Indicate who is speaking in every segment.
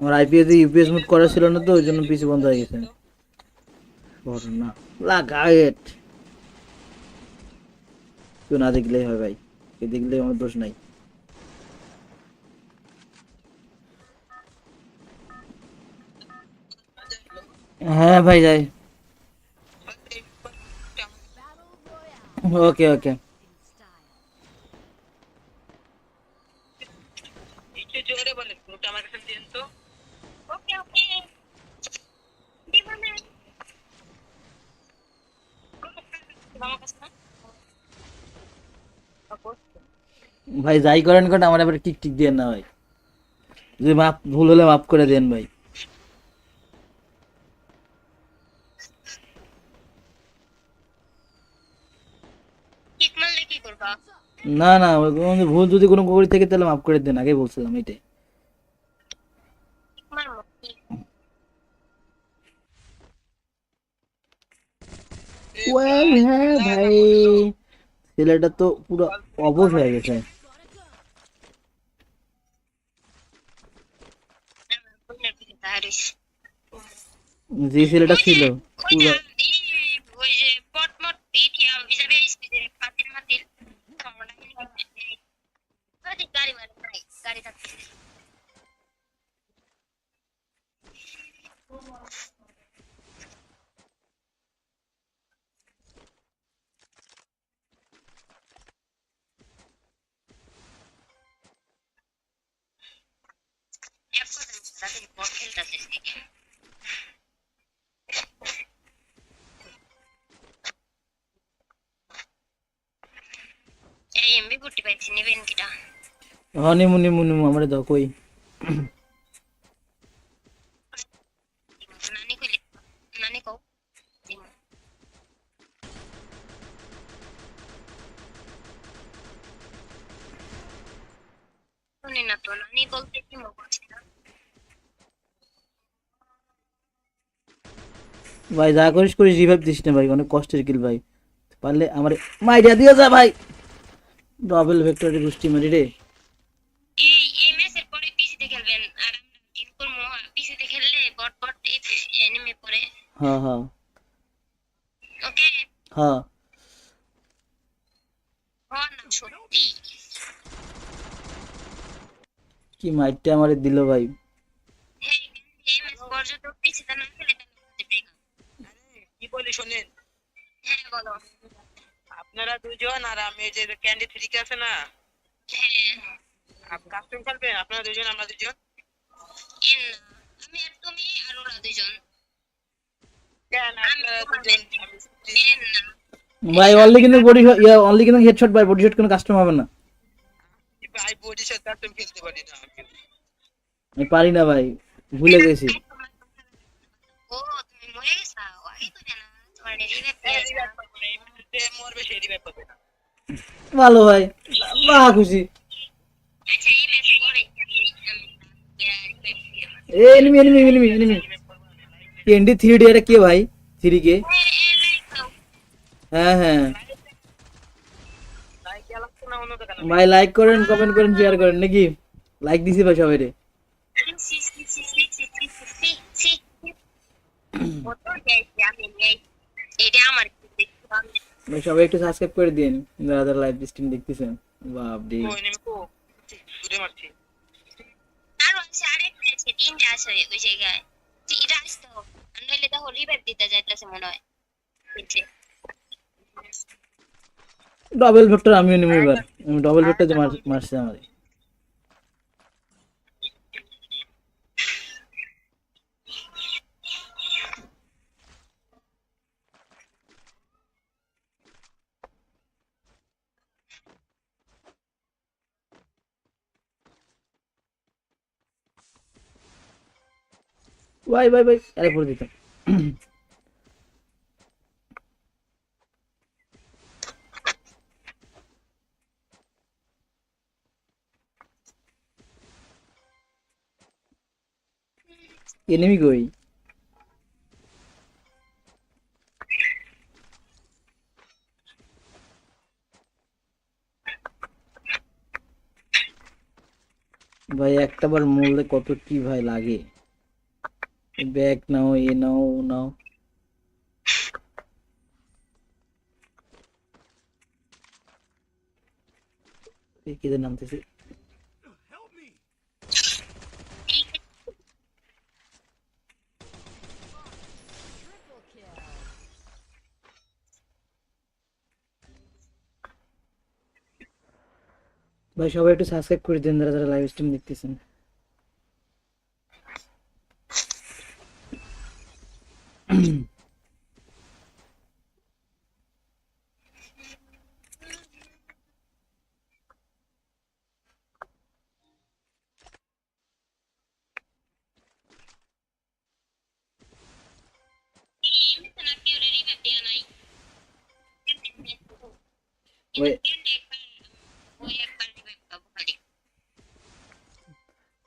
Speaker 1: আমার IPS UPS mood করা ছিল না তো ওই জন্য পিসি বন্ধ হয়ে গেছে। ঘটনা। লাগায়েট কেউ না দেখলেই হয় ভাই কেউ দেখলে আমার দোষ নাই। হ্যাঁ ভাই যাই। ওকে ওকে
Speaker 2: একটু জোরে বলেন গ্রুপটা আমার কাছে দিন তো
Speaker 3: ওকে ওকে দিব না আমার কাছে না
Speaker 1: ভাই যাই করেন করেন আমার আবার টিক টিক দিয়ে না ভাই। যদি মাপ ভুল হলে মাফ করে দেন ভাই। না না ওই ভুল যদি কোনো করি থেকে তাহলে মাফ করে দেন আগে বলছিলাম এটাই। ওয়েল হ্যাঁ ভাই। ছেলেটা তো পুরো অবশ হয়ে গেছে। যে ছেলেটা ছিল পুরো
Speaker 3: ওই যে পটমট পিঠিয়া হিসাবে পাতিল মাতিল গাড়ি মারে গাড়ি থাকতে এক কথা তাদের বল খেলতেছে এই এমবি গুটি পাইছি নিবেন কিটা?
Speaker 1: হনি মুনি মুনি আমার দাও কই?
Speaker 3: নানি কইলে নানি কও শুনি না তো নানি বলতে কি মো
Speaker 1: ভাই যা করিস করিস রিভাইভ দিস না ভাই অনেক কষ্টের কিল ভাই। পারলে আমার মাইরা দিও যা ভাই। ডাবল ভেক্টরে গুষ্টি মারি রে। হ্যাঁ, হ্যাঁ। হ্যাঁ। কি মাইটটা আমারে দিল ভাই।
Speaker 2: বলি শোনেন।
Speaker 3: হ্যাঁ বলো।
Speaker 2: আপনারা দুজন আর আমি যে ক্যান্ডি থ্রিকে আছে না?
Speaker 3: হ্যাঁ
Speaker 2: কাস্টম খেলবেন আপনারা দুজন আমরা দুজন?
Speaker 3: না আমি আর তুমি আর ওরা দুজন।
Speaker 2: কেন আপনারা দুজন?
Speaker 1: ভাই অনলি কিন্তু বডি ইয়া অনলি কিন্তু হেডশট ভাই বডি শট কোনো কাস্টম হবে না।
Speaker 2: ভাই বডি শট কাস্টম খেলতে পারি না আমি।
Speaker 1: আমি পারি না ভাই ভুলে গেছি। ভালো ভাই বা খুশি।
Speaker 3: এলমি এলমি
Speaker 1: এলমি এনিমি এনডি থ্রি ডি কে ভাই? Three K? হ্যাঁ হ্যাঁ। ভাই লাইক করেন কমেন্ট করেন শেয়ার করেন নাকি? লাইক দিছি ভাই সবাই রে
Speaker 3: কত এটা আমার
Speaker 1: ভাই সবাই একটু সাবস্ক্রাইব করে দিন যারা যারা লাইভ স্ট্রিম দেখতেছেন। বাপ রে।
Speaker 3: আরও আছে আরেকটা আছে তিনটা আছে ওই জায়গায়। এটা আসতো নইলে দেখো রিভাইভ দিতে যাইতেছে মনে হয়।
Speaker 1: ডাবল ভেক্টর আমিও নেব এবার। আমি ডাবল ভেক্টর মারছে আমারে ভাই ভাই ভাই, আরে পড়ে দিতাম। এনিমি কই ভাই একটা বার মরলে কত কি ভাই লাগে? ব্যাগ নাও এ নাও ও নাও কিদের নামতেছে ভাই, সবাই একটু সাবস্ক্রাইব করে দিন, যারা লাইভ স্ট্রিম দেখতেছেন
Speaker 3: এমনিতে না কেউ রিভাইভ দেয়া নাই
Speaker 1: ওই
Speaker 3: ওই একবার রিভাইভ পাবো খালি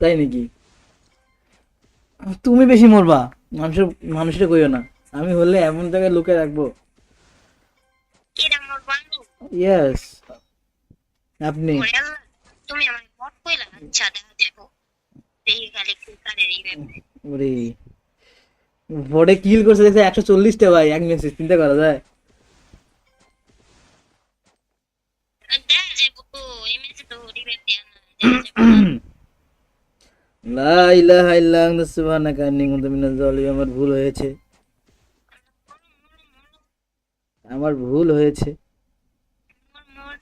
Speaker 1: তাই নাকি? তুমি বেশি মরবা। মানুষের মানুষের কইও না। আমি হলে এমন জায়গায় লুকে রাখব। ইয়েস আপনি?
Speaker 3: তুমি আমার বট কইলা আচ্ছা দেখা
Speaker 1: ওরে। ভোটে কিল করছে দেখছে একশো চল্লিশটা ভাই এক মেসেজ চিন্তা করা যায়
Speaker 3: দেখা যাব এই ম্যাচে তো রিভাইভ দেয়া না দেখা যাব
Speaker 1: লা আমার ভুল হয়েছে। আমার ভুল হয়েছে।
Speaker 3: মোর মোর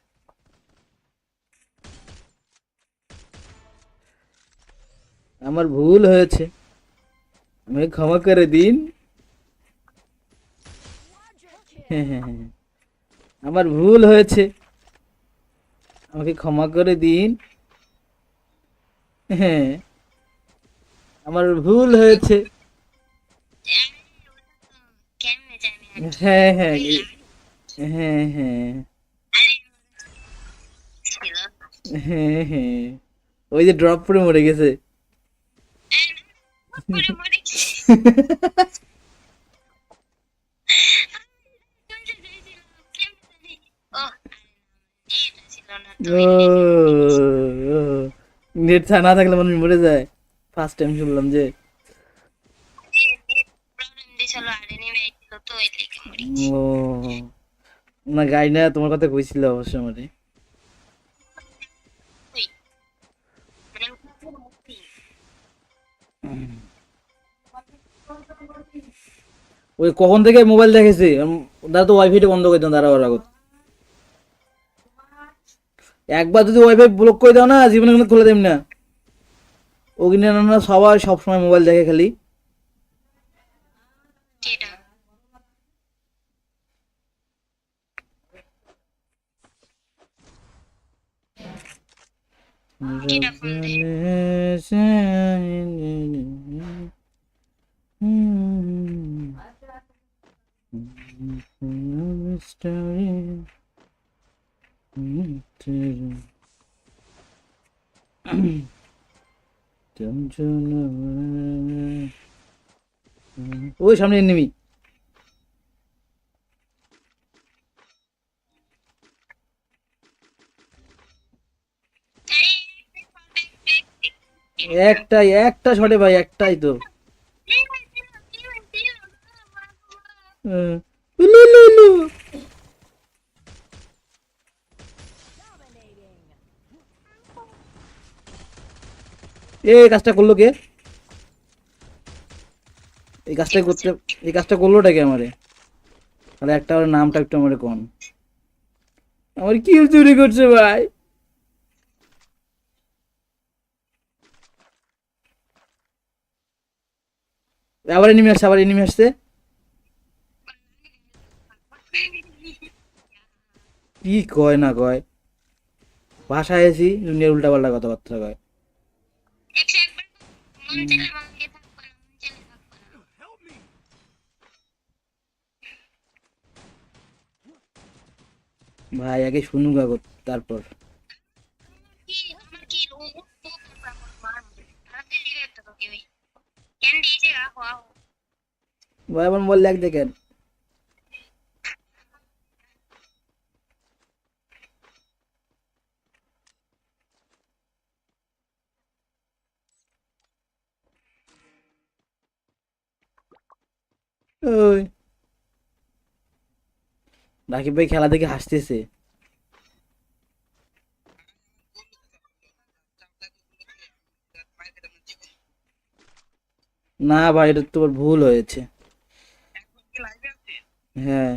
Speaker 1: আমার ভুল হয়েছে। আমাকে ক্ষমা করে দিন। হ্যাঁ হ্যাঁ হ্যাঁ। আমার ভুল হয়েছে। আমাকে ক্ষমা করে দিন। হ্যাঁ। আমার ভুল হয়েছে। হ্যাঁ হ্যাঁ হ্যাঁ হ্যাঁ। হ্যাঁ হ্যাঁ। ওই যে ড্রপ করে মরে গেছে।
Speaker 3: ও
Speaker 1: নেট না থাকলে মানুষ মরে যায়। ফার্স্ট টাইম শুনলাম যে ও, না তোমার কথা কইছিল অবশ্য ওই কখন থেকে মোবাইল দেখেছি? দাদা তো ওয়াইফাইটা বন্ধ করে দাও দাঁড়া ওর আগত একবার যদি ওয়াইফাই ব্লক করে দাও না, জীবনে কোনো খুলে দেব না। না সবাই সবসময় মোবাইল দেখে খালি
Speaker 3: এটা এটা ফোন দে
Speaker 1: ওই সামনে এনিমি একটাই একটা শটে ভাই একটাই তো। উলু, উলু। এ এই কাজটা করল কে? এই কাজটা করতে এই কাজটা করলোটা কে আমারে? তাহলে একটা ওর নামটা একটু আমারে কোন। আমার কি চুরি করছে ভাই? আবার এনিমি আসছে আবার এনিমি আসছে। কি কয় না কয়? ভাষায় এসি দুনিয়ার উল্টা পাল্টা কথাবার্তা কয়। ভাই আগে শুনুক আগত তারপর। ভাই আমার মোবাইল দেখ দেখেন ওই। রাকিব ভাই খেলা দেখে হাসতেছে। না ভাই এটা তোমার ভুল হয়েছে। হ্যাঁ।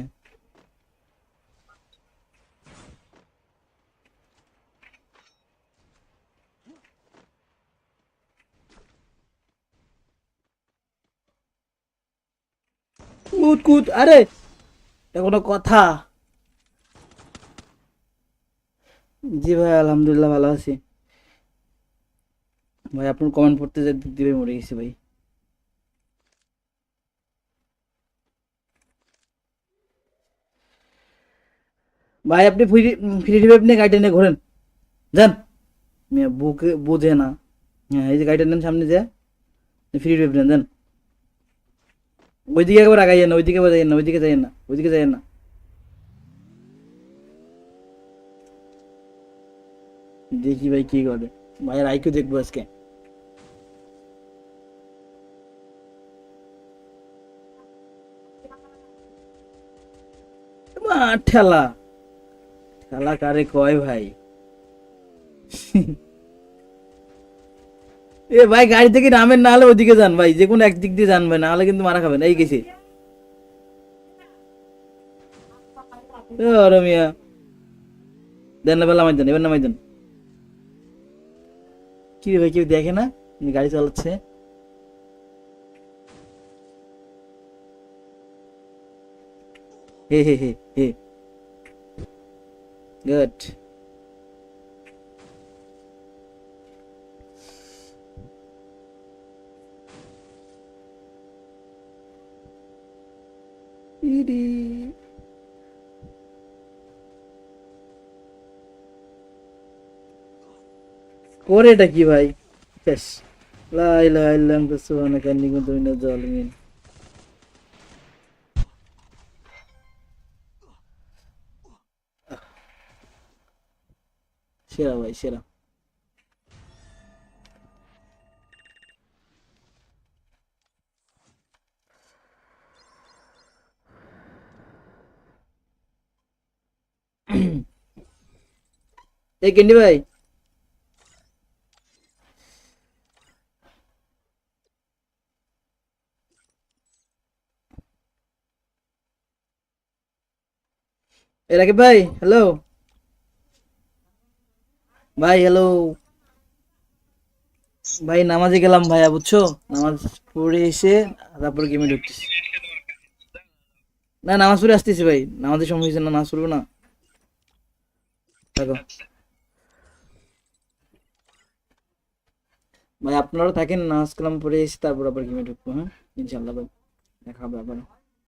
Speaker 1: কুদ কুদ আরে, এটা কোনো কথা। জি ভাই, আলহামদুলিল্লাহ ভালো আছি। ভাই, আপনার কমেন্ট পড়তে যেতে দিবে মরে গেছি ভাই। ভাই, আপনি ফ্রি ফ্রি নিয়ে গাড়িটা নিয়ে ঘোরেন। যান। বুকে বোঝে না। হ্যাঁ এই যে গাড়িটা নেন সামনে যে ফ্রি রিভাইভ নেন। যান ওইদিকে একবার আগাইয়েন না ওইদিকে যাইয়েন না ওইদিকে যাইয়েন না ওইদিকে যাইয়েন না দেখি ভাই কি করে ভাইয়ের আইকিউ দেখব আজকে মা, ঠেলা ঠেলা কারে কয় ভাই এ ভাই, গাড়ি থেকে নামেন, না হলে ওইদিকে যান ভাই, যে কোনো একদিক দিয়ে যান ভাই না হলে কিন্তু মারা খাবেন, এই গেছে। এ আরে মিয়া। দেন না নামাই দেন, এবার নামাই দেন। কি ভাই, কেউ দেখে না? গাড়ি চালাচ্ছে। হে হে হে হে। গুড ইডি করে এটা কি ভাই? শেষ। লা ইলাহা ইল্লা আনতা সুবহানাকা ইন্নী কুনতু মিনাজ জালিমিন। সেরা ভাই, সেরা। এই কেন্ডি ভাই। এ ভাই হ্যালো ভাই হ্যালো ভাই, নামাজে গেলাম ভাইয়া, বুঝছ? নামাজ পড়ে এসে তারপর গেমে ঢুকতেছি। না, নামাজ পড়ে আসতেছি ভাই। নামাজের সময় হয়েছে না, নামাজ পড়ব না। দেখো। ভাই, আপনারা থাকেন নামাজ কালাম পড়ে এসে তারপর আবার গেমে ঢুকবো হ্যাঁ? ইনশাল্লাহ ভাই। দেখা হবে আবার